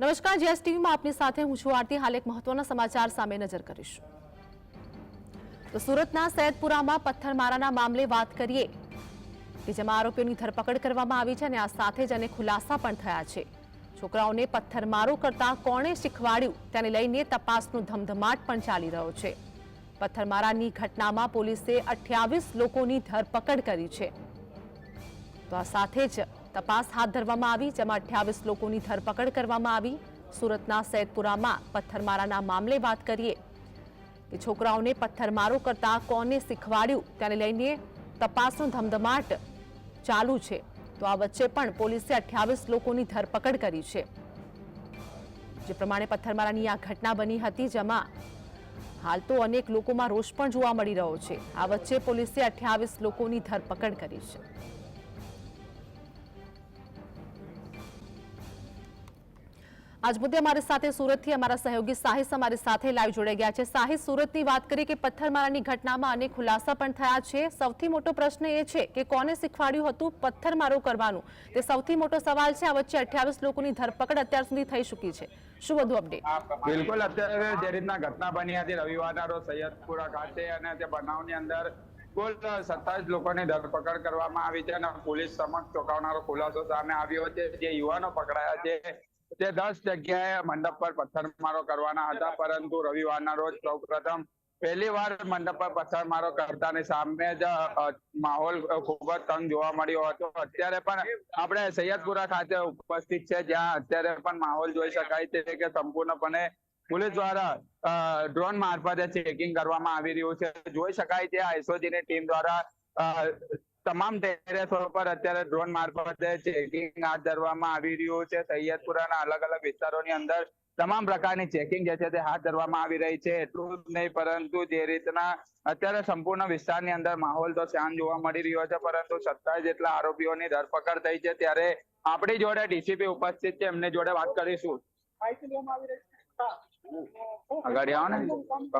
નમસ્કાર, જીએસ ટીવીમાં આપની સાથે હું છું આરતી. હાલ એક મહત્વના સમાચાર સામે નજર કરીશું. તો સુરતના સૈદપુરામાં પથ્થરમારાના મામલે વાત કરીએ, કે જેમાં આરોપીઓની ધરપકડ કરવામાં આવી છે અને આ સાથે જ અને ખુલાસા પણ થયા છે. છોકરાઓને પથ્થરમારો કરતા કોણે શીખવાડ્યું? તેને લઈને તપાસનો ધમધમાટ પણ ચાલી રહ્યો છે. પથ્થરમારાની ઘટનામાં પોલીસે અઠ્યાવીસ લોકોની ધરપકડ કરી છે. તો આ સાથે જ તપાસ હાથ ધરવામાં આવી, જેમાં અઠ્યાવીસ લોકોની ધરપકડ કરવામાં આવી. સુરતના સૈદપુરામાં પથ્થરમારાના મામલે વાત કરીએ. કે છોકરાઓને પથ્થરમારો કરતા કોને શીખવાડ્યું? તેને લઈને તપાસનો ધમધમાટ ચાલુ છે. તો આ વચ્ચે પણ પોલીસે અઠ્યાવીસ લોકોની ધરપકડ કરી છે. જે પ્રમાણે પથ્થરમારાની આ ઘટના બની હતી, જેમાં હાલ તો અનેક લોકોમાં રોષ પણ જોવા મળી રહ્યો છે. આ વચ્ચે પોલીસે અઠ્યાવીસ લોકોની ધરપકડ કરી છે. આજ મુદ્દે અમારી સાથે સુરતથી અમારા સહયોગી સાહિસ અમારી સાથે લાઈવ જોડાઈ ગયા છે. સાહિસ, સુરતની વાત કરીએ કે પથ્થરમારાની ઘટનામાં અનેક ખુલાસા પણ થયા છે. સૌથી મોટો પ્રશ્ન એ છે કે કોને શીખવાડ્યું હતું પથ્થરમારો કરવાનું? તે સૌથી મોટો સવાલ છે. આ વચ્ચે અઠ્યાવીસ લોકોની ધરપકડ અત્યાર સુધી થઈ ચૂકી છે. બિલકુલ. અત્યારે જે રીતના ઘટના બની હતી, રવિવારના રોજ સૈયદપુરા ખાતે અને તે બનાવની અંદર કુલ સત્તાવીસ લોકોની ધરપકડ કરવામાં આવી છે અને પોલીસ સમક્ષ ચોંકાવનારો ખુલાસો સામે આવ્યો છે. જે યુવાનો પકડાયા છે તે દસ જગ્યાએ મંડપ પર પથ્થરમારો કરવાના હતા, પરંતુ રવિવારના રોજ સૌપ્રથમ પહેલી વાર મંડપ પર પથ્થરમારો કરતાની સામે જ માહોલ ખૂબ જ તંગ જોવા મળ્યો હતો. અત્યારે પણ આપણે સૈયદપુરા ખાતે ઉપસ્થિત છે, જ્યાં અત્યારે પણ માહોલ જોઈ શકાય છે કે સંપૂર્ણપણે પોલીસ દ્વારા ડ્રોન મારફતે ચેકિંગ કરવામાં આવી રહ્યું છે. જોઈ શકાય છે આઈસોજીની ટીમ દ્વારા તમામ ટેરેસો પર અત્યારે ડ્રોન મારફતે ચેકિંગ હાથ ધરવામાં આવી રહ્યું છે. સૈયદપુરાના અલગ અલગ વિસ્તારોની અંદર તમામ પ્રકારની ચેકિંગ જે છે તે હાથ ધરવામાં આવી રહી છે. એટલું જ નહીં, પરંતુ જે રીતના અત્યારે સંપૂર્ણ વિસ્તારની અંદર માહોલ તો શાંત જોવા મળી રહ્યો છે, પરંતુ સત્તાવીસ જેટલા આરોપીઓની ધરપકડ થઈ છે ત્યારે આપણી જોડે ડીસીપી ઉપસ્થિત છે, એમની જોડે વાત કરીશું. આગળ આવો ને.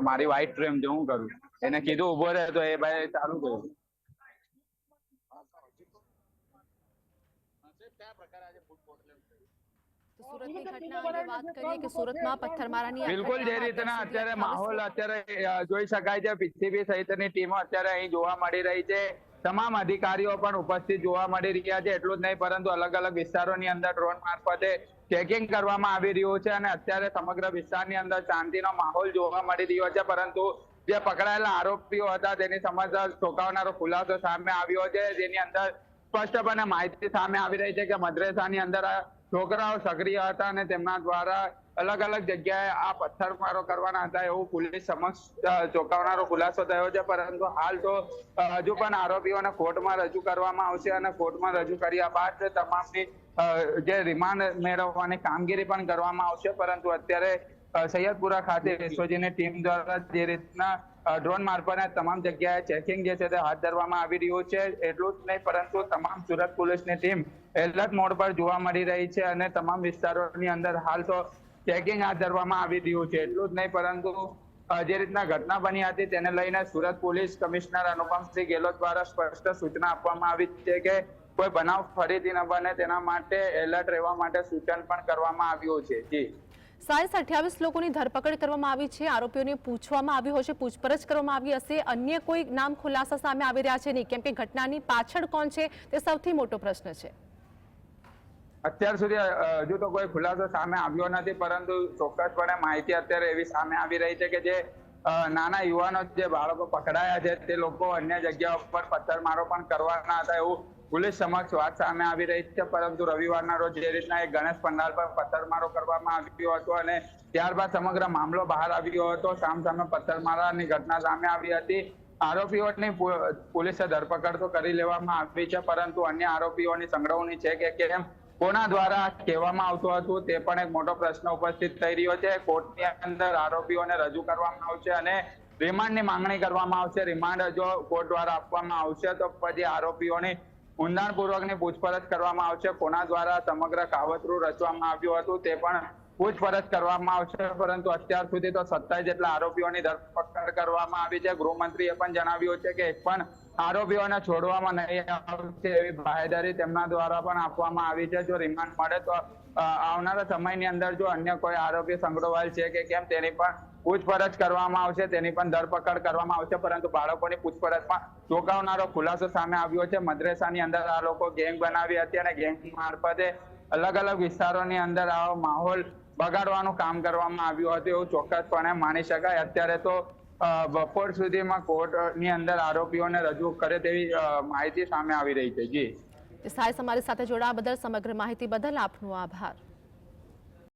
મારી વ્હાઈટ ફ્રેમ જો હું કરું. એને કીધું ઊભો રહે તો એ ભાઈ ચાલુ કર્યું. સુરતની ઘટના અંગે વાત કરીએ કે સુરતમાં પથ્થરમારાની બિલકુલ જે રીતના અત્યારે માહોલ અત્યારે જોઈ શકાય છે પીસીબી સહિતની ટીમો અત્યારે અહીં જોવા મળી રહી છે. તમામ અધિકારીઓ પણ ઉપસ્થિત જોવા મળી રહ્યા છે એટલું જ નહીં પરંતુ અલગ અલગ વિસ્તારોની અંદર ડ્રોન મારફતે ચેકિંગ કરવામાં આવી રહ્યું છે અને અત્યારે સમગ્ર વિસ્તારની અંદર શાંતિનો માહોલ જોવા મળી રહ્યો છે પરંતુ જે પકડાયેલા આરોપીઓ હતા, તેની સમજ ચોંકાવનારો ખુલાસો સામે આવ્યો છે. જેની અંદર સ્પષ્ટપણે માહિતી સામે આવી રહી છે કે મદ્રેસાની અંદર છોકરાઓ સક્રિય હતા અને તેમના દ્વારા અલગ અલગ જગ્યાએ આ પથ્થરમારો કરવાના હતા એવું પોલીસ સમક્ષ ચોંકાવનારો ખુલાસો થયો છે. પરંતુ હાલ તો હજુ પણ આરોપીઓને કોર્ટમાં રજૂ કરવામાં આવશે અને કોર્ટમાં રજૂ કર્યા બાદ તમામની જે રિમાન્ડ મેળવવાની કામગીરી પણ કરવામાં આવશે. પરંતુ અત્યારે સૈયદપુરા ખાતે એસઓજીની ટીમ દ્વારા જે રીતના ડ્રોન મારફતે તમામ જગ્યાએ ચેકિંગ જે છે તે હાથ ધરવામાં આવી રહ્યું છે. એટલું જ નહીં પરંતુ તમામ સુરત પોલીસની ટીમ એલર્ટ મોડ પર જોવા મળી રહી છે અને તમામ વિસ્તારોની અંદર હાલ તો ચેકિંગ હાથ ધરવામાં આવી રહ્યું છે. એટલું જ નહીં પરંતુ જે રીતના ઘટના બની હતી તેને લઈને સુરત પોલીસ કમિશનર અનુપમસિંહ ગેહલોત દ્વારા સ્પષ્ટ સૂચના આપવામાં આવી છે કે કોઈ બનાવ ફરીથી ન બને તેના માટે એલર્ટ રહેવા માટે સૂચન પણ કરવામાં આવ્યું છે. જી. સાયન્સ અઠ્યાવીસ લોકોની ધરપકડ કરવામાં આવી છે. આરોપીઓને પૂછવામાં આવ્યું હશે પૂછપરછ કરવામાં આવી હશે. અન્ય કોઈ નામ ખુલાસા સામે આવી રહ્યા છે નહીં. કેમ કે ઘટનાની પાછળ કોણ છે તે સૌથી મોટો પ્રશ્ન છે. અત્યાર સુધી હજુ તો કોઈ ખુલાસો સામે આવ્યો નથી, પરંતુ ચોક્કસપણે માહિતી અત્યારે એવી સામે આવી રહી છે કે જે નાના યુવાનો જે બાળકો પકડાયા છે, તે લોકો અન્ય જગ્યા ઉપર પથ્થરમારો પણ કરવાના હતા એવું પોલીસ સમક્ષ વાત સામે આવી રહી છે, પરંતુ રવિવારના રોજ જે રીતના એક ગણેશ પંડાલ પર પથ્થરમારો કરવામાં આવ્યો હતો અને ત્યારબાદ સમગ્ર મામલો બહાર આવ્યો હતો. સામ સામે પથ્થરમારાની ઘટના સામે આવી હતી. આરોપીઓની પોલીસે ધરપકડ તો કરી લેવામાં આવી છે, પરંતુ અન્ય આરોપીઓની સંડોવણી છે કે કેમ કોના દ્વારા કહેવામાં આવતું હતું તે પણ એક મોટો પ્રશ્ન ઉપસ્થિત થઈ રહ્યો છે. કોર્ટની અંદર આરોપીઓને રજૂ કરવામાં આવશે અને રિમાન્ડની માંગણી કરવામાં આવશે. રિમાન્ડ જો કોર્ટ દ્વારા આપવામાં આવશે તો પછી આરોપીઓની ઊંડાણપૂર્વકની પૂછપરછ કરવામાં આવશે. કોના દ્વારા સમગ્ર કાવતરું રચવામાં આવ્યું હતું તે પણ પૂછપરછ કરવામાં આવશે. પરંતુ અત્યાર સુધી તો સત્તાવીસ જેટલા આરોપીઓની ધરપકડ કરવામાં આવી છે. ગૃહમંત્રીએ પણ જણાવ્યું છે કે એક પણ આરોપીઓને છોડવામાં નહીં આવશે એવી બાહેદારી તેમના દ્વારા પણ આપવામાં આવી છે. જો રિમાન્ડ મળે તો આવનારા સમયની અંદર જો અન્ય કોઈ આરોપી સંડોવાયેલ છે કે કેમ તેની પણ પૂછપરછ કરવામાં આવશે, તેની પણ ધરપકડ કરવામાં આવશે, પરંતુ બાળકોની પૂછપરછમાં ચોંકાવનારો ખુલાસો સામે આવ્યો છે. મદ્રેસાની અંદર આ લોકો ગેંગ બનાવી હતી અને ગેંગ મારફતે અલગ અલગ વિસ્તારોની અંદર આવો માહોલ બગાડવાનું કામ કરવામાં આવ્યું હતું એવું ચોક્કસપણે માની શકાય. અત્યારે તો બપોર સુધીમાં કોર્ટની અંદર આરોપીઓને રજૂ કરે તેવી માહિતી સામે આવી રહી છે. જી. સાહેબ અમારી સાથે જોડાવા બદલ સમગ્ર માહિતી બદલ આપનો આભાર.